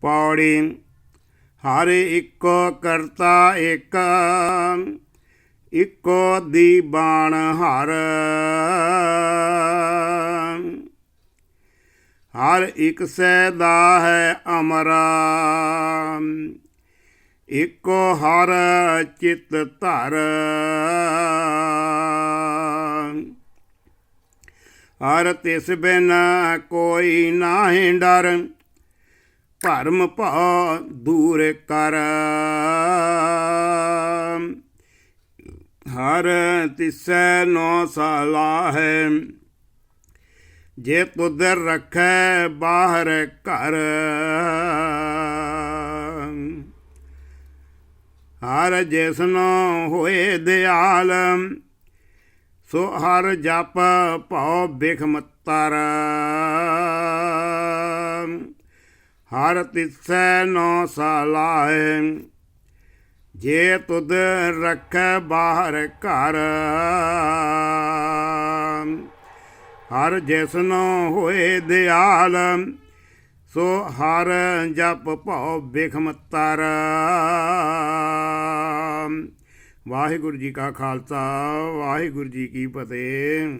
ਪੌੜੀ ਹਰ ਇੱਕੋ ਕਰਤਾ ਇੱਕ ਇੱਕੋ ਦੀ ਬਾਣ ਹਰ। ਹਰ ਇੱਕ ਸੈ ਦਾ ਹੈ ਅਮਰਾ। ਇੱਕੋ ਹਰ ਚਿਤ ਧਰ। ਹਰ ਤਿਸ ਬਿਨ ਕੋਈ ਨਾਹੀਂ ਡਰ। ਭਰਮ ਭਉ ਦੂਰ ਕਰ। ਹਰ ਤਿਸੈ ਨੋ ਸਲਾਹੈ ਜੇ ਤੁਧ ਰੱਖੈ ਬਾਹਰ ਘਰ। ਹਰ ਜਿਸਨੋ ਹੋਏ ਦਿਆਲ, ਸੋ ਹਰ ਜਪ ਭਉ ਬਿਖਮ ਹਰ ਤਿਸੈ ਨੋ ਸਲਾਹੈ ਜੇ ਤੁਧ ਰੱਖੈ ਬਾਹਰ ਘਰ, ਹਰ ਜਿਸਨੋ ਹੋਏ ਦਿਆਲ, ਸੋ ਹਰ ਜਪ ਭਉ ਬਿਖਮ ਤਰ। ਵਾਹਿਗੁਰੂ ਜੀ ਕਾ ਖਾਲਸਾ, ਵਾਹਿਗੁਰੂ ਜੀ ਕੀ ਫਤਿਹ।